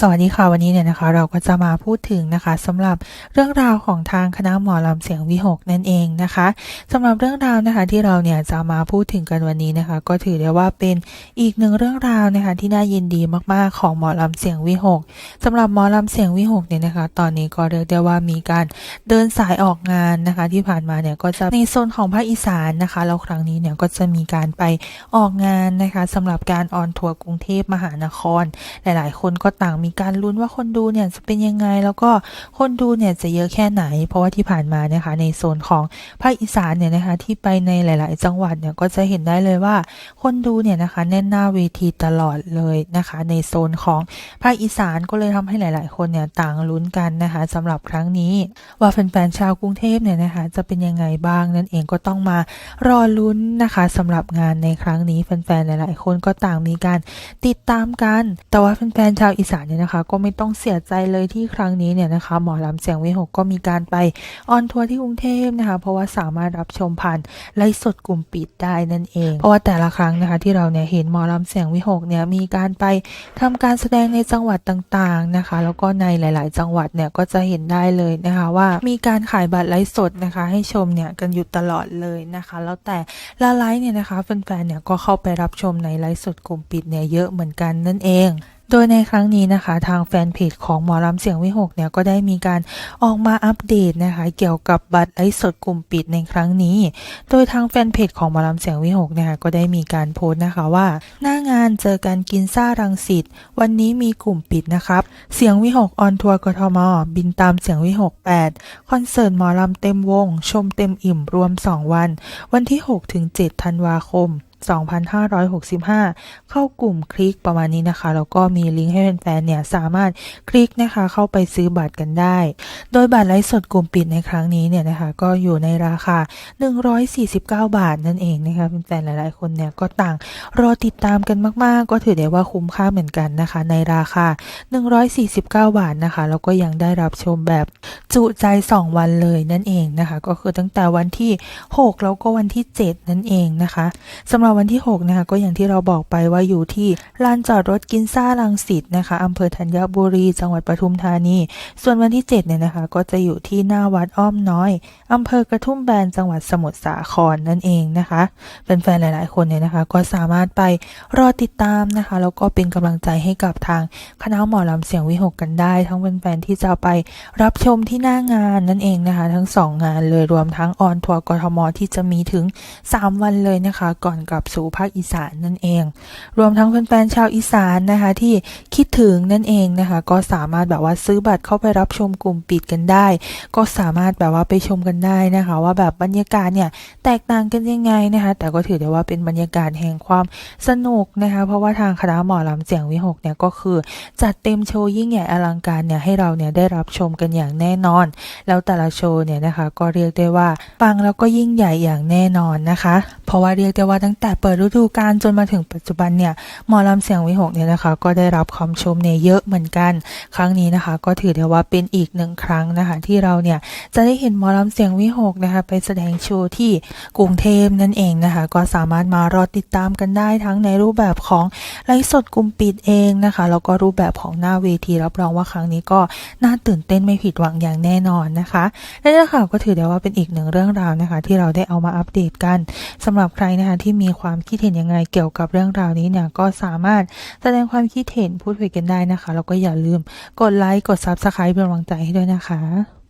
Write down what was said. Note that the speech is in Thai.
สวัสดีค่ะวันนี้เนี่ยนะคะ เราก็จะมาพูดถึงนะคะสำหรับเรื่องราวของทางคณะหมอลำเสียงวิหกนั่นเองนะคะสำหรับเรื่องราวนะคะที่เราเนี่ยจะมาพูดถึงกันวันนี้นะคะ ก็ถือได้ว่าเป็นอีกหนึ่งเรื่องราวนะคะที่น่ายินดีมากๆของหมอลำเสียงวิหกสำหรับหมอลำเสียงวิหกเนี่ยนะคะ ตอนนี้ก็เรียกได้ว่ามีการเดินสายออกงานนะคะ ที่ผ่านมาเนี่ยก็จะในโซนของภาคอีสานนะคะแล้วครั้งนี้เนี่ยก็จะมีการไปออกงานนะคะสำหรับการออนทัวร์กรุงเทพมหานคร หลาย ๆ คนก็ต่างมีการลุ้นว่าคนดูเนี่ยจะเป็นยังไง แล้วก็คนดูเนี่ยจะเยอะแค่ไหน เพราะว่าที่ผ่านมานะคะในโซนของภาคอีสานเนี่ยนะคะที่ไปในหลาย ๆ จังหวัดเนี่ยก็จะเห็นได้เลยว่า คนดูเนี่ยนะคะแน่นหน้าเวทีตลอดเลยนะคะ ในโซนของภาคอีสานก็เลยทำให้หลาย ๆ คนเนี่ยต่างลุ้นกันนะคะสำหรับครั้งนี้ ว่าแฟน ๆ ชาวกรุงเทพเนี่ยนะคะจะเป็นยังไงบ้างนั่นเองก็ต้องมารอลุ้นนะคะสำหรับงานในครั้งนี้แฟน ๆ หลาย ๆ คนก็ต่างมีการติดตามกัน แต่ว่าแฟน ๆ ชาวอีสานเนี่ยนะคะ ก็ไม่ต้องเสียใจเลยที่ครั้งนี้เนี่ยนะคะ หมอลำเสียงวิหกก็มีการไปออนทัวร์ที่กรุงเทพนะคะ เพราะว่าสามารถรับชมผ่านไลฟ์สดกลุ่มปิดได้นั่นเอง เพราะว่าแต่ละครั้งนะคะ ที่เราเนี่ยเห็นหมอลำเสียงวิหกเนี่ยมีการไปทำการแสดงในจังหวัดต่างๆนะคะ แล้วก็ในหลาย ๆ จังหวัดเนี่ยก็จะเห็นได้เลยนะคะว่ามีการขายบัตรไลฟ์สดนะคะ ให้ชมเนี่ยกันอยู่ตลอดเลยนะคะ แล้วแต่ละไลฟ์เนี่ยนะคะแฟนๆเนี่ยก็เข้าไปรับชมในไลฟ์สดกลุ่มปิดเนี่ยเยอะเหมือนกันนั่นเอง โดยในครั้งนี้นะคะ ทางแฟนเพจของหมอลำเสียงวิหกเนี่ยก็ได้มีการออกมาอัปเดตนะคะ เกี่ยวกับบัตรไลฟ์สดกลุ่มปิดในครั้งนี้ โดยทางแฟนเพจของหมอลำเสียงวิหกนะคะก็ได้มีการโพสต์นะคะว่า หน้างานเจอกันกินซ่ารังสิตวันนี้มีกลุ่มปิดนะครับ เสียงวิหกออนทัวร์กทมบินตามเสียงวิหก8คอนเสิร์ตหมอลำเต็มวง ชมเต็มอิ่มรวม 2 วัน วันที่6ถึง7ธันวาคม2565 เข้ากลุ่มคลิกประมาณนี้นะคะ แล้วก็มีลิงก์ให้แฟนๆ เนี่ย สามารถคลิกนะคะ เข้าไปซื้อบัตรกันได้ โดยบัตรไลฟ์สดกลุ่มปิดในครั้งนี้เนี่ยนะคะ ก็อยู่ในราคา 149 บาทนั่นเองนะคะแฟนๆ หลายๆ คนเนี่ย ก็ต่างรอติดตามกันมากๆ ก็ถือได้ว่าคุ้มค่าเหมือนกันนะคะ ในราคา 149 บาทนะคะ แล้วก็ยังได้รับชมแบบจุใจ 2 วันเลยนั่นเองนะคะ ก็คือตั้งแต่วันที่ 6 แล้วก็วันที่ 7 นั่นเองนะคะสำหรับวันที่6นะคะก็อย่างที่เราบอกไปว่าอยู่ที่ลานจอดรถกินซ่าลังสิตนะคะอำเภอธัญบุรี จังหวัดปทุมธานี ส่วนวันที่7เนี่ยนะคะก็จะอยู่ที่หน้าวัดอ้อมน้อยอำเภอกระทุ่มแบนจังหวัดสมุทรสาครนั่นเองนะคะแฟนๆหลาย ๆ คนเนี่ยนะคะ ก็สามารถไปรอติดตามนะคะแล้วก็เป็นกำลังใจให้กับทางคณะหมอลำเสียงวิหกกันได้ ทั้งแฟนๆที่จะไปรับชมที่หน้างานนั่นเองนะคะ ทั้ง 2 งานเลยรวมทั้งออนทัวร์กทมที่จะมีถึง 3 วันเลยนะคะ ก่อนกลับสู่ภาคอีสานนั่นเอง รวมทั้งแฟนๆชาวอีสานนะคะที่คิดถึงนั่นเองนะคะ ก็สามารถแบบว่าซื้อบัตรเข้าไปรับชมกลุ่มปิดกันได้ ก็สามารถแบบว่าไปชมกันได้นะคะ ว่าแบบบรรยากาศเนี่ยแตกต่างกันยังไงนะคะ แต่ก็ถือได้ว่าเป็นบรรยากาศแห่งความสนุกนะคะ เพราะว่าทางคณะหมอลำเสียงวิหกเนี่ยก็คือ จัดเต็มโชว์ยิ่งใหญ่อลังการเนี่ยให้เราเนี่ยได้รับชมกันอย่างแน่นอน แล้วแต่ละโชว์เนี่ยนะคะ ก็เรียกได้ว่าปังแล้วก็ยิ่งใหญ่อย่างแน่นอนนะคะ เพราะว่าเรียกได้ว่าตั้งแต่เปิดฤดูกาลจนมาถึงปัจจุบันเนี่ยหมอลำเสียงวิหกเนี่ยนะคะ ก็ได้รับความชมเนี่ยเยอะเหมือนกัน ครั้งนี้นะคะ ก็ถือได้ว่าเป็นอีกหนึ่งครั้งนะคะ ที่เราเนี่ยจะได้เห็นหมอลำเสียงวิหกนะคะ ไปแสดงโชว์ที่กรุงเทพนั่นเองนะคะ ก็สามารถมารอติดตามกันได้ทั้งในรูปแบบของไลฟ์สดกลุ่มปิดเองนะคะแล้วก็รูปแบบของหน้าเวทีรับรองว่าครั้งนี้ก็น่าตื่นเต้นไม่ผิดหวังอย่างแน่นอนนะคะและนี่ค่ะก็ถือได้ว่าเป็นอีกหนึ่งเรื่องราวนะคะ ที่เราได้เอามาอัปเดตกันสำหรับใครนะคะที่มีความคิดเห็นยังไงเกี่ยวกับเรื่องราวนี้เนี่ยก็สามารถแสดงความคิดเห็นพูดคุยกันได้นะคะแล้วก็อย่าลืมกดไลค์กด Subscribe เป็นกำลังใจให้ด้วยนะคะ